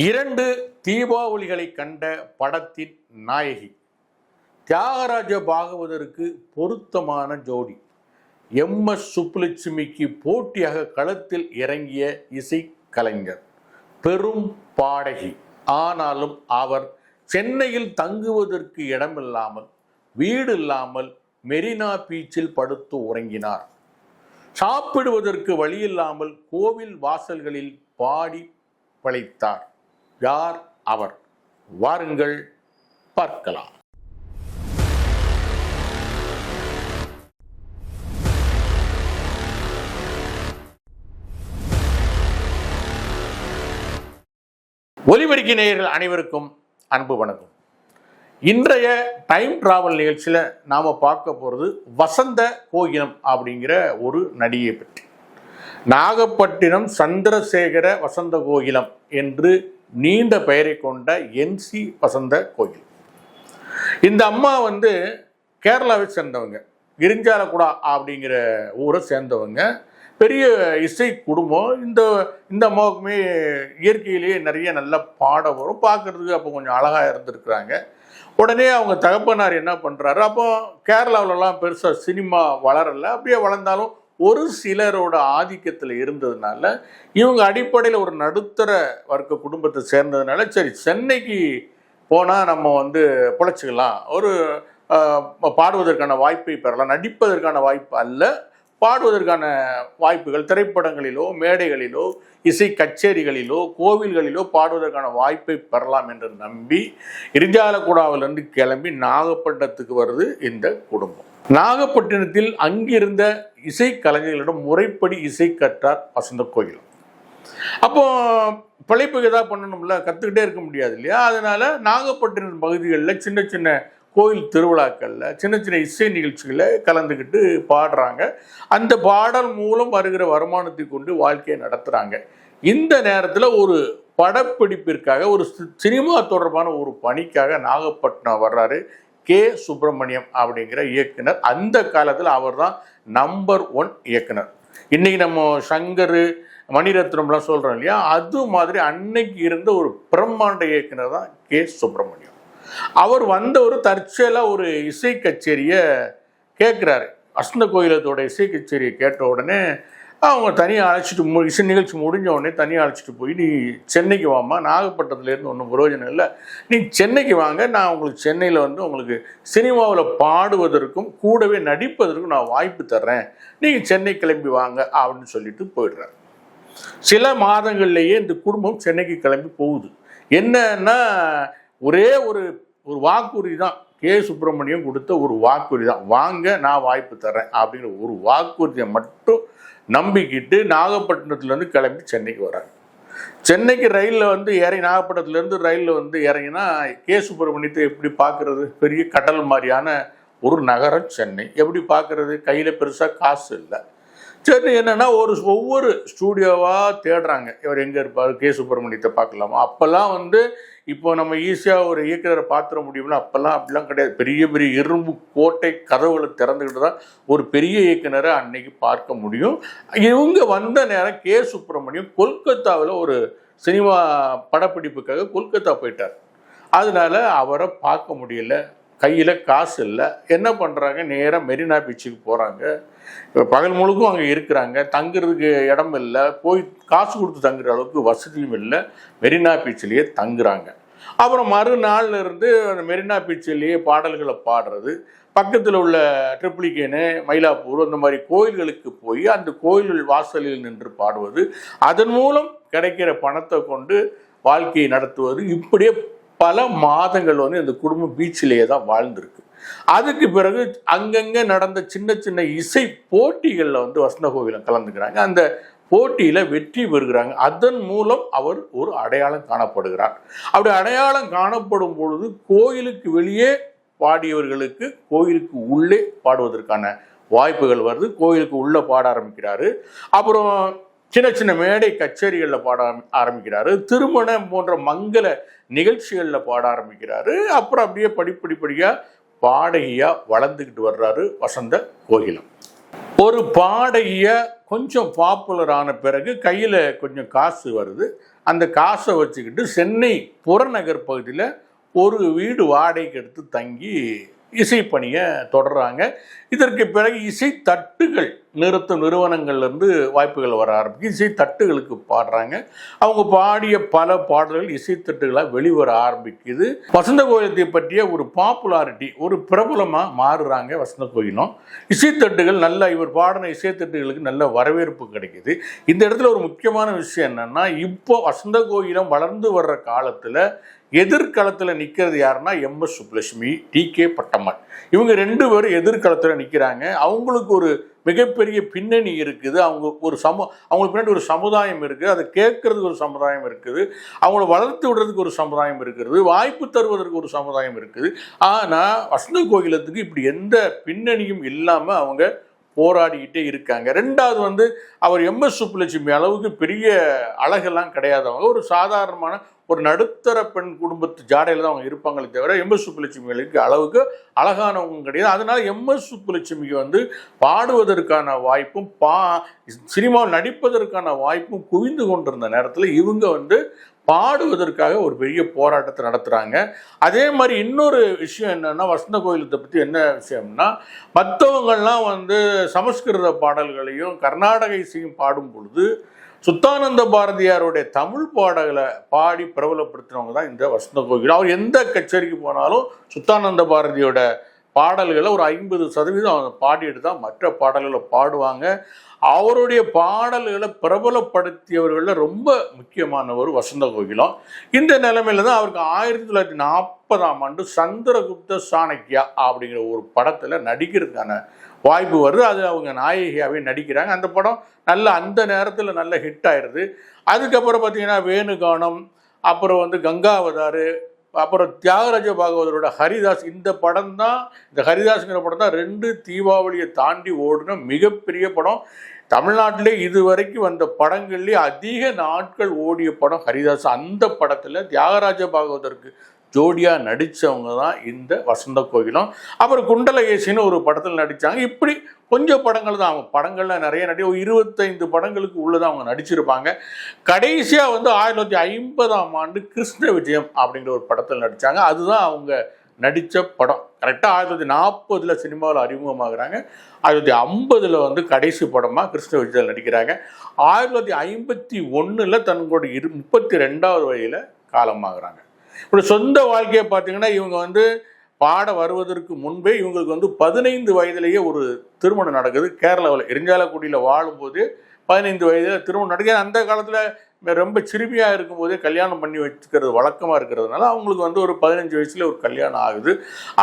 இரண்டு தீபாவளிகளை கண்ட படத்தின் நாயகி. தியாகராஜ பாகவதருக்கு பொருத்தமான ஜோடி. எம். எஸ். சுப்புலட்சுமிக்கு போட்டியாக களத்தில் இறங்கிய இசை கலைஞர். பெரும் பாடகி. ஆனாலும் அவர் சென்னையில் தங்குவதற்கு இடமில்லாமல் வீடு இல்லாமல் மெரினா பீச்சில் படுத்து உறங்கினார். சாப்பிடுவதற்கு வழியில்லாமல் கோவில் வாசல்களில் பாடி பழைத்தார். யார் அவர்? வாருங்கள் பார்க்கலாம். ஒலிபெருக்கி நேயர்கள் அனைவருக்கும் அன்பு வணக்கம். இன்றைய டைம் டிராவல் நிகழ்ச்சியில் நாம் பார்க்க போகிறது வசந்த கோகிலம் அப்படிங்கிற ஒரு நடிகை பற்றி. நாகப்பட்டினம் சந்திரசேகர வசந்த கோகிலம் என்று நீண்ட பெயரை கொண்ட என்சி வசந்த கோயில். இந்த அம்மா வந்து கேரளாவை சேர்ந்தவங்க. இரிஞ்சாலக்குடா அப்படிங்கிற ஊரை சேர்ந்தவங்க. பெரிய இசை குடும்பம். இந்த இந்த அம்மாவுக்குமே இயற்கையிலேயே நிறைய நல்ல பாட வரும். பார்க்குறதுக்கு அப்போ கொஞ்சம் அழகாக இருந்திருக்கிறாங்க. உடனே அவங்க தகப்பனார் என்ன பண்ணுறாரு அப்போ கேரளாவிலலாம் பெருசாக சினிமா வளரல. அப்படியே வளர்ந்தாலும் ஒரு சிலரோட ஆதிக்கத்தில் இருந்ததுனால இவங்க அடிப்படையில் ஒரு நடுத்தர வர்க்க குடும்பத்தை சேர்ந்ததுனால சரி சென்னைக்கு போனால் நம்ம வந்து பிழைச்சிக்கலாம். ஒரு பாடுவதற்கான வாய்ப்பை பெறலாம் நடிப்பதற்கான வாய்ப்பு அல்ல. பாடுவதற்கான வாய்ப்புகள் திரைப்படங்களிலோ மேடைகளிலோ இசை கச்சேரிகளிலோ கோவில்களிலோ பாடுவதற்கான வாய்ப்பை பெறலாம் என்று நம்பி இரிஞ்சாலக்குடாவிலிருந்து கிளம்பி நாகப்பட்டினத்துக்கு வருது இந்த குடும்பம். நாகப்பட்டினத்தில் அங்கிருந்த இசை கலைஞர்களிடம் முறைப்படி இசை கற்றார் வசந்த கோயில் அப்போ பிழைப்புக்கு ஏதாவது பண்ணணும்ல? கற்றுக்கிட்டே இருக்க முடியாது இல்லையா? அதனால நாகப்பட்டினம் பகுதிகளில் சின்ன சின்ன கோயில் திருவிழாக்களில் சின்ன சின்ன இசை நிகழ்ச்சிகளில் கலந்துக்கிட்டு பாடுறாங்க. அந்த பாடல் மூலம் வருகிற வருமானத்தை கொண்டு வாழ்க்கையை நடத்துகிறாங்க இந்த நேரத்தில் ஒரு படப்பிடிப்பிற்காக ஒரு சி- சினிமா தொடர்பான ஒரு பணிக்காக நாகப்பட்டினம் வர்றாரு கே. சுப்பிரமணியம் அப்படிங்கிற இயக்குனர். அந்த காலத்தில் அவர் தான் நம்பர் ஒன் இயக்குனர். இன்னைக்கு நம்ம சங்கர் மணிரத்னம்லாம் சொல்கிறோம் இல்லையா? அது மாதிரி அன்னைக்கு இருந்த ஒரு பிரம்மாண்ட இயக்குனர் தான் கே. சுப்பிரமணியம். அவர் வந்த ஒரு தற்செயலாக ஒரு இசை கச்சேரியை கேட்குறாரு வசந்த கோயிலத்தோட இசை கச்சேரியை கேட்ட உடனே அவங்க தனியாக அழைச்சிட்டு மு இசை நிகழ்ச்சி முடிஞ்ச உடனே தனியாக அழைச்சிட்டு போய் நீ சென்னைக்கு வாமா நாகப்பட்டினத்துலேருந்து ஒன்றும் பிரயோஜனம் இல்லை. நீ சென்னைக்கு வாங்க நான் உங்களுக்கு சென்னையில் வந்து உங்களுக்கு சினிமாவில் பாடுவதற்கும் கூடவே நடிப்பதற்கும் நான் வாய்ப்பு தர்றேன். நீங்கள் சென்னை கிளம்பி வாங்க அப்படின்னு சொல்லிட்டு போயிடுறாரு. சில மாதங்கள்லேயே இந்த குடும்பம் சென்னைக்கு கிளம்பி போகுது. என்னன்னா ஒரே ஒரு ஒரு வாக்குறுதி தான் கே. சுப்பிரமணியம் கொடுத்த ஒரு வாக்குறுதி தான் வாங்க நான் வாய்ப்பு தரேன் அப்படிங்கிற ஒரு வாக்குறுதியை மட்டும் நம்பிக்கிட்டு நாகப்பட்டினத்துலேருந்து கிளம்பி சென்னைக்கு வராங்க. சென்னைக்கு ரயிலில் வந்து இறங்கி நாகப்பட்டினத்துலேருந்து ரயிலில் வந்து இறங்கினா கே. சுப்பிரமணியத்தை எப்படி பார்க்கறது? பெரிய கடல் மாதிரியான ஒரு நகரம் சென்னை. எப்படி பார்க்கறது? கையில் பெருசாக காசு இல்லை. சரி என்னன்னா ஒரு ஒவ்வொரு ஸ்டூடியோவாக தேடுறாங்க. இவர் எங்கே இருப்பார் கே சுப்பிரமணியத்தை பார்க்கலாமா? அப்போல்லாம் வந்து இப்போ நம்ம ஈஸியாக ஒரு இயக்குனரை பார்த்துட முடியும்னா அப்போல்லாம் அப்படிலாம் கிடையாது. பெரிய பெரிய இரும்பு கோட்டை கதவுகளை திறந்துக்கிட்டு தான் ஒரு பெரிய இயக்குனரை அன்னைக்கு பார்க்க முடியும். இவங்க வந்த நேரம் கே சுப்பிரமணியம் கொல்கத்தாவில் ஒரு சினிமா படப்பிடிப்புக்காக கொல்கத்தா போயிட்டார். அதனால அவரை பார்க்க முடியல. கையில் காசு இல்லை. என்ன பண்ணுறாங்க நேராக மெரினா பீச்சுக்கு போகிறாங்க இப்போ பகல் முழுக்கும் அங்கே இருக்கிறாங்க. தங்குறதுக்கு இடம் இல்லை. போய் காசு கொடுத்து தங்குற அளவுக்கு வசதியும் இல்லை. மெரினா பீச்சிலேயே தங்குறாங்க. அப்புறம் மறுநாள்ல இருந்து அந்த மெரினா பீச்சிலேயே பாடல்களை பாடுறது. பக்கத்தில் உள்ள ட்ரிப்ளிகேனு மயிலாப்பூர் அந்த மாதிரி கோயில்களுக்கு போய் அந்த கோயில்கள் வாசலில் நின்று பாடுவது. அதன் மூலம் கிடைக்கிற பணத்தை கொண்டு வாழ்க்கையை நடத்துவது. இப்படியே பல மாதங்கள் வந்து இந்த குடும்பம் பீச்சிலேயே தான் வாழ்ந்திருக்கு. அதுக்கு பிறகு அங்கங்கே நடந்த சின்ன சின்ன இசை போட்டிகளில் வந்து வசந்த கோவிலம் கலந்துக்கிறாங்க. அந்த போட்டியில் வெற்றி பெறுகிறாங்க. அதன் மூலம் அவர் ஒரு அடையாளம் காணப்படுகிறார். அப்படி அடையாளம் காணப்படும் பொழுது கோயிலுக்கு வெளியே பாடியவர்களுக்கு கோயிலுக்கு உள்ளே பாடுவதற்கான வாய்ப்புகள் வருது. கோயிலுக்கு உள்ளே பாட ஆரம்பிக்கிறாரு. அப்புறம் சின்ன சின்ன மேடை கச்சேரிகளில் பாட ஆரம்பிக்கிறாரு. திருமணம் போன்ற மங்கள நிகழ்ச்சிகளில் பாட ஆரம்பிக்கிறாரு. அப்புறம் அப்படியே படிப்படிப்படியாக பாடகியாக வளர்ந்துக்கிட்டு வர்றாரு வசந்த கோகிலம். ஒரு பாடகியை கொஞ்சம் பாப்புலர் ஆன பிறகு கையில் கொஞ்சம் காசு வருது. அந்த காசை வச்சுக்கிட்டு சென்னை புறநகர் பகுதியில் ஒரு வீடு வாடகைக்கு எடுத்து தங்கி இசைப்பணியை தொடர்றாங்க. இதற்கு பிறகு இசை தட்டுகள் நிறுத்தும் நிறுவனங்கள்லேருந்து வாய்ப்புகள் வர ஆரம்பிக்கும் இசை தட்டுகளுக்கு பாடுறாங்க. அவங்க பாடிய பல பாடல்கள் இசைத்தட்டுகளாக வெளிவர ஆரம்பிக்குது. வசந்த கோயிலத்தை பற்றிய ஒரு பாப்புலாரிட்டி ஒரு பிரபலமாக மாறுறாங்க வசந்த கோயிலும் இசைத்தட்டுகள் நல்ல இவர் பாடின இசைத்தட்டுகளுக்கு நல்ல வரவேற்பு கிடைக்குது. இந்த இடத்துல ஒரு முக்கியமான விஷயம் என்னென்னா இப்போ வசந்த கோயிலம் வளர்ந்து வர்ற காலத்தில் எதிர்காலத்தில் நிற்கிறது யாருன்னா M. S. Subbulakshmi T. K. Pattammal. இவங்க ரெண்டு பேரும் எதிர்காலத்தில் நிற்கிறாங்க அவங்களுக்கு ஒரு மிகப்பெரிய பின்னணி இருக்குது. அவங்க ஒரு சமு அவங்களுக்கு பின்னாடி ஒரு சமுதாயம் இருக்குது அதை கேட்கறதுக்கு ஒரு சமுதாயம் இருக்குது. அவங்கள வளர்த்து விடுறதுக்கு ஒரு சமுதாயம் இருக்கிறது வாய்ப்பு தருவதற்கு ஒரு சமுதாயம் இருக்குது. ஆனால் வசந்த கோகிலத்துக்கு இப்படி எந்த பின்னணியும் இல்லாமல் அவங்க போராடிக்கிட்டே இருக்காங்க. ரெண்டாவது வந்து அவர் எம்எஸ் சுப்புலட்சுமி அளவுக்கு பெரிய அழகெல்லாம் கிடையாதவங்க ஒரு சாதாரணமான ஒரு நடுத்தர பெண் குடும்பத்து ஜாடையில் தான் அவங்க இருப்பாங்களே தவிர எம்எஸ் சுப்புலட்சுமிகளுக்கு அளவுக்கு அழகானவங்க கிடையாது. அதனால் எம்எஸ் சுப்புலட்சுமிக்கு வந்து பாடுவதற்கான வாய்ப்பும் பா சினிமாவில் நடிப்பதற்கான வாய்ப்பும் குவிந்து கொண்டிருந்த நேரத்தில் இவங்க வந்து பாடுவதற்காக ஒரு பெரிய போராட்டத்தை நடத்துகிறாங்க அதே மாதிரி இன்னொரு விஷயம் என்னென்னா வசந்த கோயிலத்தை பற்றி என்ன விஷயம்னா மற்றவங்கள்லாம் வந்து சமஸ்கிருத பாடல்களையும் கர்நாடக இசையும் பாடும் பொழுது சுத்தானந்த பாரதியாருடைய தமிழ் பாடல்களை பாடி பிரபலப்படுத்தினவங்க தான் இந்த வசந்த கோயில் அவர் எந்த கச்சேரிக்கு போனாலும் சுத்தானந்த பாரதியோட பாடல்களை ஒரு ஐம்பது சதவீதம் அவங்க பாடிட்டு தான் மற்ற பாடல்களை பாடுவாங்க. அவருடைய பாடல்களை பிரபலப்படுத்தியவர்களில் ரொம்ப முக்கியமானவர் வசந்த கோகிலம். இந்த நிலைமையில தான் அவருக்கு ஆயிரத்தி தொள்ளாயிரத்தி நாற்பதாம் ஆண்டு சந்திரகுப்த சாணக்கியா அப்படிங்கிற ஒரு படத்தில் நடிக்கிறதுக்கான வாய்ப்பு வருது. அது அவங்க நாயகியாகவே நடிக்கிறாங்க. அந்த படம் நல்ல அந்த நேரத்தில் நல்ல ஹிட் ஆயிடுது. அதுக்கப்புறம் பார்த்தீங்கன்னா வேணுகானம் அப்புறம் வந்து கங்காவதாறு அப்புறம் தியாகராஜ பாகவதரோட ஹரிதாஸ் இந்த படம் தான் இந்த ஹரிதாஸ்ங்கிற படம் தான் ரெண்டு தீபாவளியை தாண்டி ஓடின மிகப்பெரிய படம். தமிழ்நாட்டிலே இதுவரைக்கும் வந்த படங்கள்லேயே அதிக நாட்கள் ஓடிய படம் ஹரிதாஸ். அந்த படத்தில் தியாகராஜ பாகவதற்கு ஜோடியாக நடித்தவங்க தான் இந்த வசந்த கோகிலம். அப்புறம் குண்டலகேசின்னு ஒரு படத்தில் நடித்தாங்க இப்படி கொஞ்சம் படங்கள் தான். அவங்க படங்கள்ல நிறைய நடி ஒரு இருபத்தைந்து படங்களுக்கு உள்ளதான் அவங்க நடிச்சிருப்பாங்க. கடைசியாக வந்து ஆயிரத்தி தொள்ளாயிரத்தி ஐம்பதாம் ஆண்டு கிருஷ்ண விஜயம் அப்படிங்கிற ஒரு படத்தில் நடித்தாங்க அதுதான் அவங்க நடித்த படம். கரெக்டாக ஆயிரத்தி தொள்ளாயிரத்தி நாற்பதில் சினிமாவில் அறிமுகமாகிறாங்க. ஆயிரத்தி தொள்ளாயிரத்தி ஐம்பதில் வந்து கடைசி படமாக கிருஷ்ண விஜயில் நடிக்கிறாங்க. ஆயிரத்தி தொள்ளாயிரத்தி ஐம்பத்தி ஒன்றில் தங்களுடைய இரு முப்பத்தி ரெண்டாவது வயதில் காலமாகறாங்க. இப்படி சொந்த வாழ்க்கையை பார்த்தீங்கன்னா இவங்க வந்து பாட வருவதற்கு முன்பே இவங்களுக்கு வந்து பதினைந்து வயதிலேயே ஒரு திருமணம் நடக்குது. கேரளாவில் இரிஞ்சாலக்குடியில் வாழும்போது பதினைந்து வயதில் திருமணம் நடக்குது. அந்த காலத்தில் ரொம்ப சிறுமியாக இருக்கும்போதே கல்யாணம் பண்ணி வச்சுக்கிறது வழக்கமாக இருக்கிறதுனால அவங்களுக்கு வந்து ஒரு பதினஞ்சு வயசுல ஒரு கல்யாணம் ஆகுது.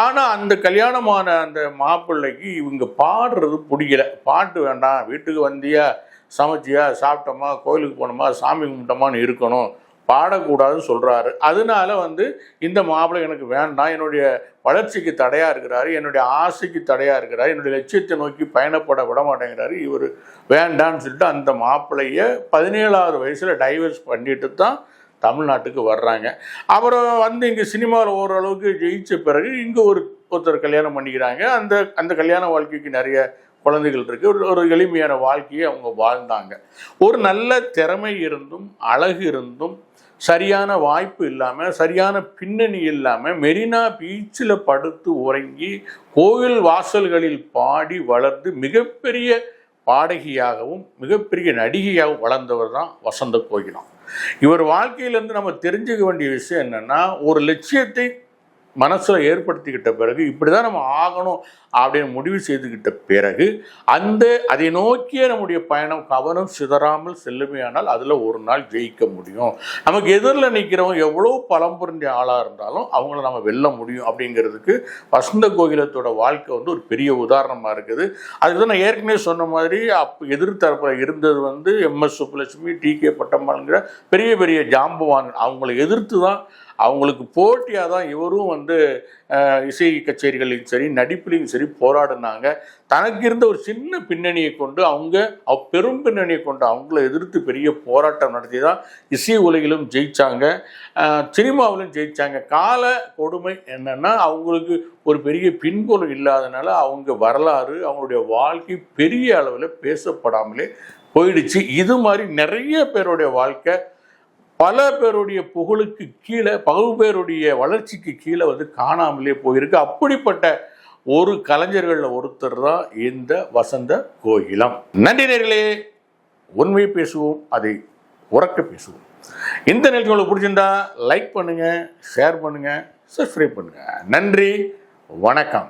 ஆனால் அந்த கல்யாணமான அந்த மாப்பிள்ளைக்கு இவங்க பாடுறது பிடிக்கல. பாட்டு வேண்டாம் வீட்டுக்கு வந்தியா சமைச்சியா சாப்பிட்டோமா கோயிலுக்கு போனோமா சாமி கும்பிட்டோமான்னு இருக்கணும். பாடக்கூடாதுன்னு சொல்கிறாரு அதனால வந்து இந்த மாப்பிள்ளை எனக்கு வேண்டாம். என்னுடைய வளர்ச்சிக்கு தடையாக இருக்கிறாரு. என்னுடைய ஆசைக்கு தடையாக இருக்கிறாரு. என்னுடைய லட்சியத்தை நோக்கி பயணப்பட விட மாட்டேங்கிறாரு. இவர் வேண்டான்னு சொல்லிட்டு அந்த மாப்பிள்ளைய பதினேழாவது வயசில் டைவர்ஸ் பண்ணிட்டு தான் தமிழ்நாட்டுக்கு வர்றாங்க. அப்புறம் வந்து இங்கே சினிமாவில் ஓரளவுக்கு ஜெயித்த பிறகு இங்கே ஒரு ஒருத்தர் கல்யாணம் பண்ணிக்கிறாங்க. அந்த அந்த கல்யாண வாழ்க்கைக்கு நிறைய குழந்தைகள் இருக்கு. ஒரு ஒரு எளிமையான வாழ்க்கையை அவங்க வாழ்ந்தாங்க. ஒரு நல்ல திறமை இருந்தும் அழகு இருந்தும் சரியான வாய்ப்பு இல்லாமல் சரியான பின்னணி இல்லாமல் மெரினா பீச்சில் படுத்து உறங்கி கோவில் வாசல்களில் பாடி வளர்ந்து மிகப்பெரிய பாடகியாகவும் மிகப்பெரிய நடிகையாகவும் வளர்ந்தவர் தான் வசந்த கோகிலம் இவர் வாழ்க்கையிலேருந்து நம்ம தெரிஞ்சுக்க வேண்டிய விஷயம் என்னென்னா ஒரு லட்சியத்தை மனசில் ஏற்படுத்திக்கிட்ட பிறகு இப்படி தான் நம்ம ஆகணும் அப்படின்னு முடிவு செய்துக்கிட்ட பிறகு அந்த அதை நோக்கிய நம்முடைய பயணம் கவனம் சிதறாமல் செல்லுமையானால் அதில் ஒரு நாள் ஜெயிக்க முடியும். நமக்கு எதிரில் நிற்கிறவங்க எவ்வளோ பலம் புரிஞ்ச ஆளாக இருந்தாலும் அவங்கள நம்ம வெல்ல முடியும் அப்படிங்கிறதுக்கு வசந்த கோகிலத்தோட வாழ்க்கை வந்து ஒரு பெரிய உதாரணமாக இருக்குது. அதுக்கு நான் ஏற்கனவே சொன்ன மாதிரி அப்போ எதிர்த்தரப்பில் இருந்தது வந்து எம்எஸ் சுப்புலட்சுமி டி கே பட்டம்மாளுங்கிற பெரிய பெரிய ஜாம்பவான் அவங்கள எதிர்த்து தான் அவங்களுக்கு போட்டியாக தான் இவரும் வந்து இசை கச்சேரிகளையும் சரி நடிப்புலையும் சரி போராடினாங்க. தனக்கு இருந்த ஒரு சின்ன பின்னணியை கொண்டு அவங்க அவ் பெரும் பின்னணியை கொண்டு அவங்கள எதிர்த்து பெரிய போராட்டம் நடத்தி தான் இசை உலகிலும் ஜெயித்தாங்க சினிமாவிலும் ஜெயிச்சாங்க. கால கொடுமை என்னென்னா அவங்களுக்கு ஒரு பெரிய பின்புலம் இல்லாதனால அவங்க வரலாறு அவங்களுடைய வாழ்க்கை பெரிய அளவில் பேசப்படாமலே போயிடுச்சு. இது மாதிரி நிறைய பேருடைய வாழ்க்கை பல பேருடைய புகழுக்கு கீழே பகுப்பேருடைய பேருடைய வளர்ச்சிக்கு கீழே வந்து காணாமலே போயிருக்கு. அப்படிப்பட்ட ஒரு கலைஞர்களில் ஒருத்தர் தான் இந்த வசந்த கோகிலம். நன்றி நேர்களே உண்மையை பேசுவோம் அதை உறக்க பேசுவோம். இந்த நிகழ்ச்சி உங்களுக்கு பிடிச்சிருந்தா லைக் பண்ணுங்க ஷேர் பண்ணுங்க சப்ஸ்கிரைப் பண்ணுங்க. நன்றி வணக்கம்.